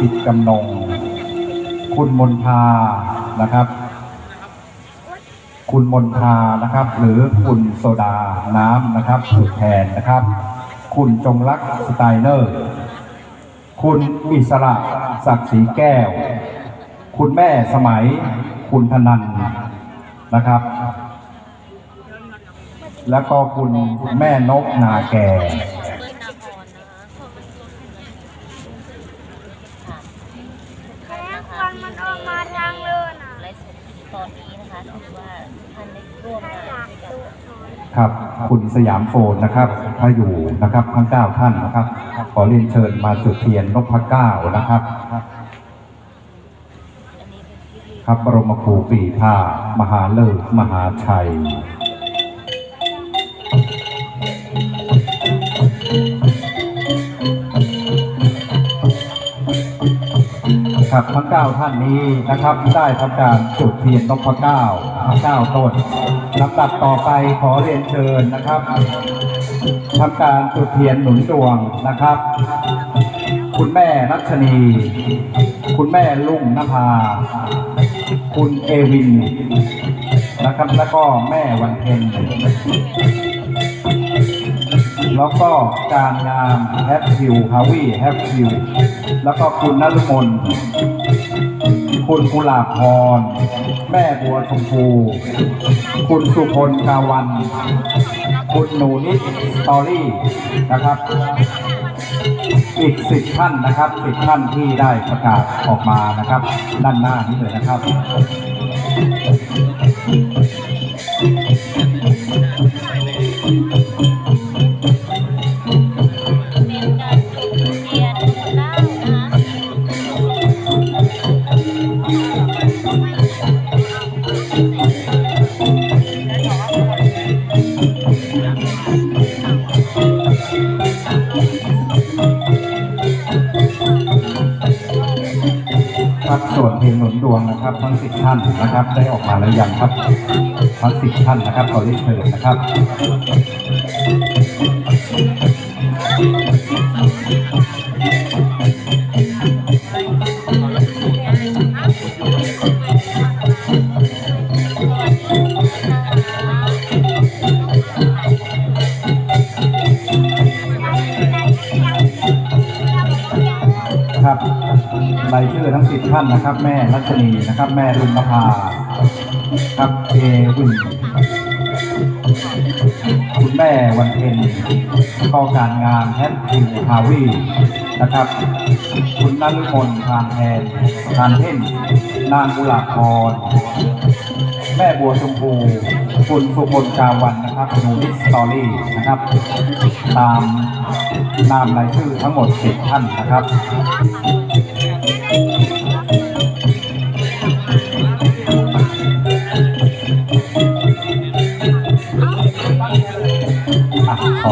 จิตกำนง คุณมนทานะครับ คุณมนทานะครับ หรือคุณโซดาน้ำนะครับถูกแทนนะครับ คุณจงรักสไตเนอร์ คุณอิสระศักดิ์ศรีแก้ว คุณแม่สมัย คุณธนันนะครับ แล้วก็คุณแม่นกนาแก่ เบิ้ลนาคอนนะคะ แม่ควันมันออกมาทางเดินอะ ไลฟ์สดตอ นะคะถือว่าท่านได้ร่วมถ้างานอยากด้วยกันดูหน่อยครับ คุณสยามโฟนนะครับถ้าอยู่นะครับทั้งเก้าท่านนะครับ ขอเรียนเชิญมาจุดเทียนนพเก้านะครับ อันนี้เป็นพิธี ครับบรมครูปีภามหาเลิศมหาชัย ครับทั้งเก้าท่านนี้นะครับได้ทำการจุดเทียนนพเก้าทั้งเก้าต้นลำดับต่อไปขอเรียนเชิญนะครับทำการจุดเทียนหนุนดวงนะครับ คุณแม่รัชนี คุณแม่ลุงนภา คุณเอวินนะครับแล้วก็แม่วันเพ็ญ แล้วก็การงานแฮปฟิวฮาวีแฮปฟิวแล้วก็คุณนฤมลคุณกุลาพร แม่บัวชมพู คุณสุพลกาวัน คุณหนูนิดสตอรี่นะครับ อีกสิบท่านนะครับสิบท่านที่ได้ประกาศออกมานะครับ ด้านหน้านี้เลยนะครับ ทั้งสิบท่านนะครับ ได้ออกมาแล้วยังครับทั้งสิบท่านนะครับขอเรียนเชิญนะครับครับ ท่านนะครับ แม่รัชนีนะครับ แม่ลุงนภาครับเอวินคุณแม่วันเพ็ญก็การงานแฮปปี้ฮาวีนะครับ คุณนันมนทานแทนทานเพ่นนางกุหลาบพรแม่บัวชมพูคุณสุพลกาวันนะครับนูนิสสตอรี่นะครับ ตามนามรายชื่อทั้งหมดสิบท่านนะครับ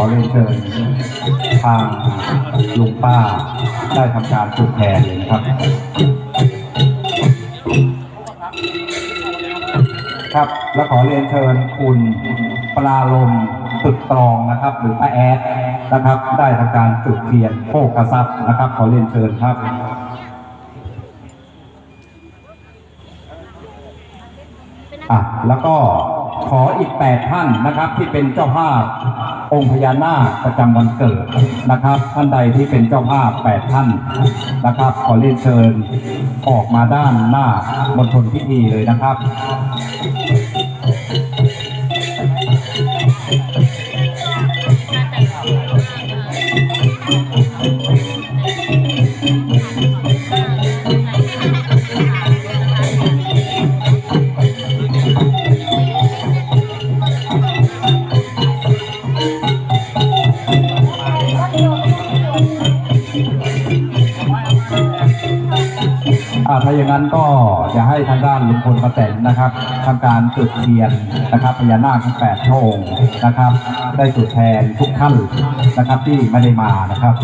เรียนเชิญทางลุงป้าได้ทำการจุดแทนเลยนะครับ ครับแล้วขอเรียนเชิญคุณปลาลมตึกตรองนะครับ หรือป้าแอดนะครับ ได้ทำการจุดเทียนโภกทรัพย์นะครับ ขอเรียนเชิญครับอะแล้วก็ขออีกแปดท่านนะครับที่เป็นเจ้าภาพองค์พญานาคประจำวันเกิดนะครับ ท่านใดที่เป็นเจ้าภาพแปดท่านนะครับ ขอเรียนเชิญออกมาด้านหน้ามณฑลพิธีเลยนะครับ ถ้าอย่างนั้นก็จะให้ทางด้านลุงพลป้าแตนนะครับทำการจุดเทียนนะครับพญานาคทั้งแปดพระองค์นะครับ ได้จุดแทนทุกท่านนะครับที่ไม่ได้มานะครับ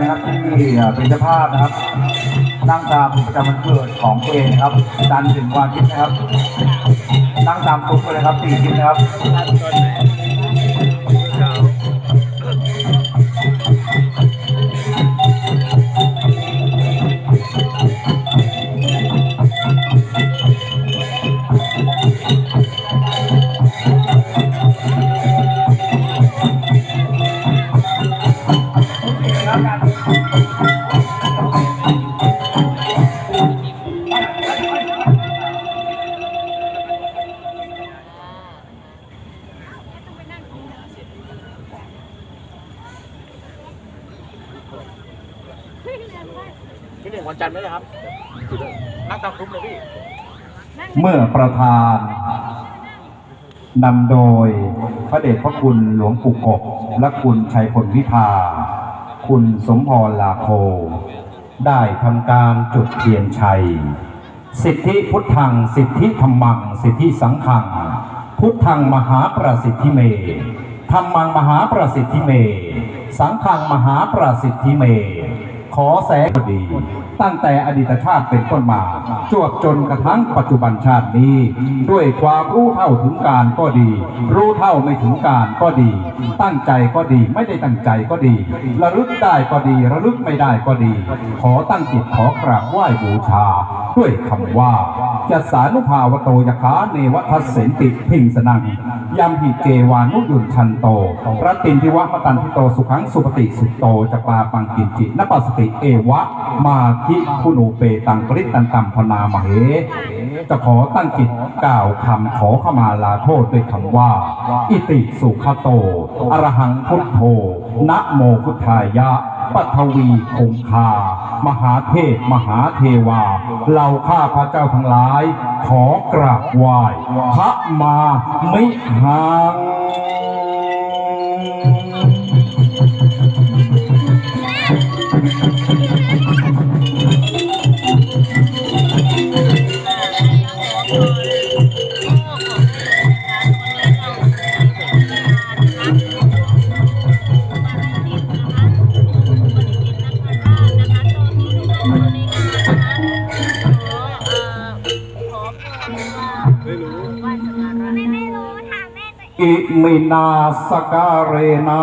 นะครับที่เป็นเจ้าภาพนะครับนั่งตามประจำวันเกิดของตัวเองนะครับจันทร์ถึงวันอาทิตย์นะครับนั่งตามตุ๊กเลยครับสี่ทิศนะครับ จันทร์ไหมครับ นั่งตามคุ้มเลยพี่ เมื่อประธานนำโดยพระเดชพระคุณหลวงปู่กบและคุณชัยพลวิภา คุณสมพรลาโค ได้ทำการจุดเทียนชัย สิทธิพุทธัง สิทธิธรรมัง สิทธิสังฆัง พุทธังมหาประสิทธิเมธรรมังมหาประสิทธิเม สังฆังมหาประสิทธิเม อแสงดี ตั้งแต่อดีตชาติเป็นต้นมา จวบจนกระทั่งปัจจุบันชาตินี้ ด้วยความรู้เท่าถึงการก็ดี รู้เท่าไม่ถึงการก็ดี ตั้งใจก็ดีไม่ได้ตั้งใจก็ดี ระลึกได้ก็ดี ระลึกไม่ได้ก็ดี ขอตั้งจิตขอกราบไหว้บูชา ด้วยคำว่าจะสานุภาวโตยคาเนวทัสเสนติพิงสนัง ยำหิเจวานุยุนชันโตรัตินทิวะมตันทิโตสุขังสุปฏิสุโตจะปาปังกินจินปัสสติเอวะ มาทิคุณูเปตังปริตตันตัมพนามเห จะขอตั้งจิตกล่าวคำขอขมาลาโทษด้วยคำว่า อิติสุขโตอรหังพุทโธนะโมพุทธายะ ปัทวีคงคา มหาเทพมหาเทวา เราข้าพระเจ้าทั้งหลาย ขอกราบไหว้พระมามิหัง มินาสการเรนา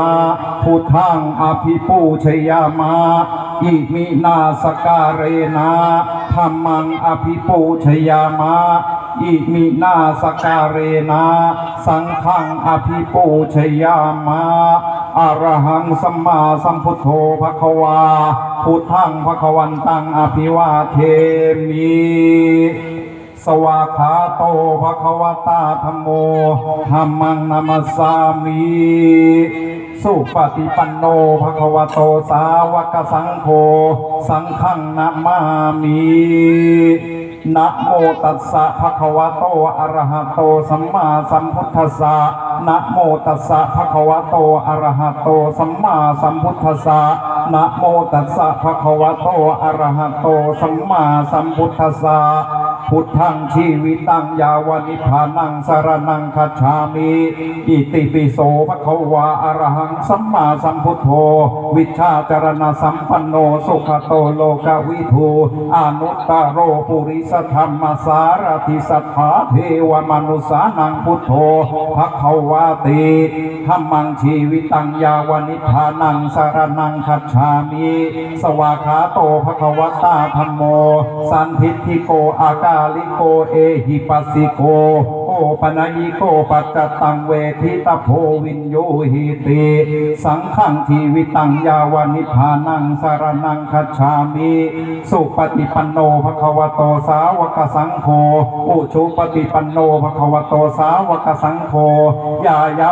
พุทธังอภิปูชยามาอิมินาสการเรนาธรรมังอภิปูชยามาอิมินาสการเรนาสังฆังอภิปูชยามาอรหังสัมมาสัมพุทโธภควาพุทธังภควันตังอภิวาเทมิ สวากขาโตภะคะวะตาธรรมโมธัมมังนามัสามิสุปฏิปันโนภะคะวะโตสาวกสังโฆสังฆังนามามินะโมตัสสะภะคะวะโตอะระหะโตสัมมาสัมพุทธัสสะนะโมตัสสะภะคะวะโตอะระหะโตสัมมาสัมพุทธัสสะนะโมตัสสะภะคะวะโตอะระหะโตสัมมาสัมพุทธัสสะ พุทธังชีวิตังยาวนิพานังสารนังคัจฉามิอิติปิโสภะคะวาอรหังสัมมาสัมพุทโธ วิชาจารณสัมปันโนสุขโตโลกวิทูอนุตตโรปุริสธรรมสารทิสัทธาเทวมนุสานังพุทโธภะคะวาติธรรมังชีวิตังยาวนิพานังสารนังคัจฉามิ สวากขาโตภะคะวตาธรรมโม สันทิฏฐิโกอากาลิโกเอหิปัสสิโกโอปนัยิโกปัจจตังเวทิตาโพวินโยหิติสังขังชีวิตังยาวานิพานังสารนังคัจฉามิสุปฏิปันโนภะคะวะโตสาวกสังโฆอุชุปฏิปันโนภะคะวะโตสาวกสังโฆยายะ